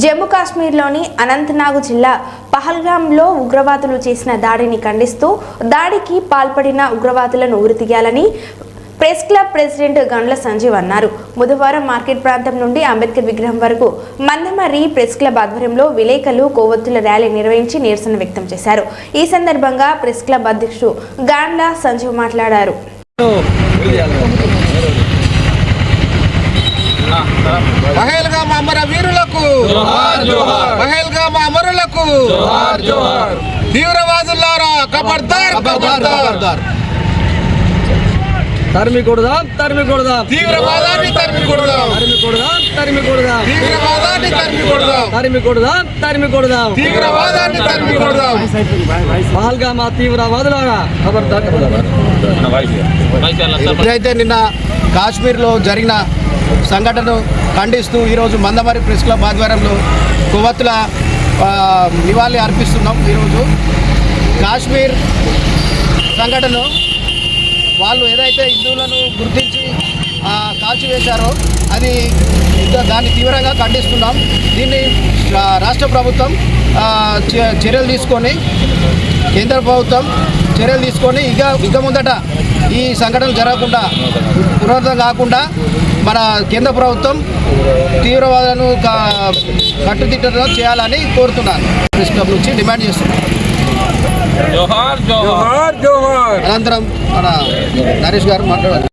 జమ్మూ కాశ్మీర్లోని అనంతనాగ్ జిల్లా పహల్గాంలో ఉగ్రవాదులు చేసిన దాడిని ఖండిస్తూ దాడికి పాల్పడిన ఉగ్రవాదులను ఉరితీయాలని press club president Gandla Sanjeev అన్నారు. బుధవారం మార్కెట్ ప్రాంతం నుండి అంబేద్కర్ విగ్రహం వరకు మందమరి ప్రెస్ క్లబ్ ఆధ్వర్యంలో విలేకరులు కొవ్వొత్తుల ర్యాలీ నిర్వహించి నిరసన వ్యక్తం చేశారు. ఈ సందర్భంగా ప్రెస్ క్లబ్ అధ్యక్షుడు గాండ్ల సంజీవ్ మాట్లాడారు. పహల్గామ అమర వీరులకు పహల్గామ అమరులకు తీవ్రవాదులారా కబర్దార్ కబర్దార్ తరిమి కొడదాం తరిమి కొడదాం. తీవ్రవాదాన్ని తరిమి కొడదాం తరిమి కొడదాం తరిమి కొడదాం తీవ్రవాదాన్ని తరిమి కొడదాం తరిమి కొడదాం తరిమి కొడదాం తీవ్రవాదాన్ని తరిమి కొడదాం పాల్గా మా తీవ్రవాదులారా ఖబర్దార్ ఖబర్దార్. ఎప్పుడైతే నిన్న కాశ్మీర్లో జరిగిన సంఘటనను ఖండిస్తూ ఈరోజు మందమరి ప్రెస్ క్లబ్ ఆధ్వర్యంలో కొవ్వొత్తుల నివాళి అర్పిస్తున్నాం ఈరోజు. కాశ్మీర్ సంఘటన వాళ్ళు ఏదైతే హిందువులను గుర్తించి కాల్చివేశారో అది ఇంకా దాన్ని తీవ్రంగా ఖండిస్తున్నాం. దీన్ని రాష్ట్ర ప్రభుత్వం చర్యలు తీసుకొని కేంద్ర ప్రభుత్వం చర్యలు తీసుకొని ఇక ఇక ముందట ఈ సంఘటనలు జరగకుండా పునరుద్ధం కాకుండా మన కేంద్ర ప్రభుత్వం తీవ్రవాదులను క- కట్టుదిట్టంగా చేయాలని కోరుతున్నాను. ప్రెస్ క్లబ్ నుంచి డిమాండ్ చేస్తున్నాను అనంతరం మన నరేష్ గారు మాట్లాడారు